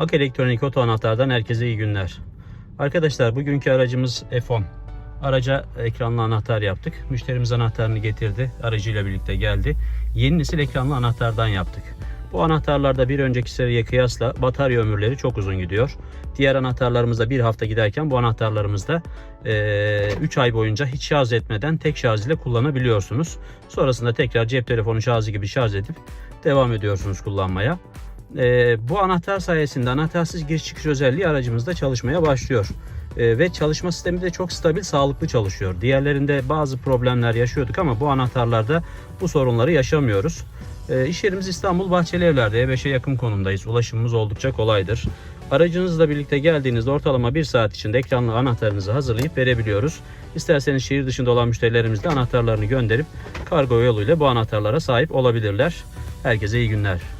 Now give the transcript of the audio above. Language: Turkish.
Ak Elektronik Oto Anahtar'dan herkese iyi günler. Arkadaşlar bugünkü aracımız F10. Araca ekranlı anahtar yaptık. Müşterimiz anahtarını getirdi. Aracıyla birlikte geldi. Yeni nesil ekranlı anahtardan yaptık. Bu anahtarlarda bir önceki seriye kıyasla batarya ömürleri çok uzun gidiyor. Diğer anahtarlarımızda bir hafta giderken bu anahtarlarımızda 3 ay boyunca hiç şarj etmeden tek şarj ile kullanabiliyorsunuz. Sonrasında tekrar cep telefonu şarjı gibi şarj edip devam ediyorsunuz kullanmaya. Ee, bu anahtar sayesinde anahtarsız giriş çıkış özelliği aracımızda çalışmaya başlıyor. Ee, ve çalışma sistemi de çok stabil, sağlıklı çalışıyor. Diğerlerinde bazı problemler yaşıyorduk ama bu anahtarlarda bu sorunları yaşamıyoruz. Ee, iş yerimiz İstanbul Bahçeli Evler'de E5'e yakın konumdayız. Ulaşımımız oldukça kolaydır. Aracınızla birlikte geldiğinizde ortalama 1 saat içinde ekranlı anahtarınızı hazırlayıp verebiliyoruz. İsterseniz şehir dışında olan müşterilerimiz de anahtarlarını gönderip kargo yoluyla bu anahtarlara sahip olabilirler. Herkese iyi günler.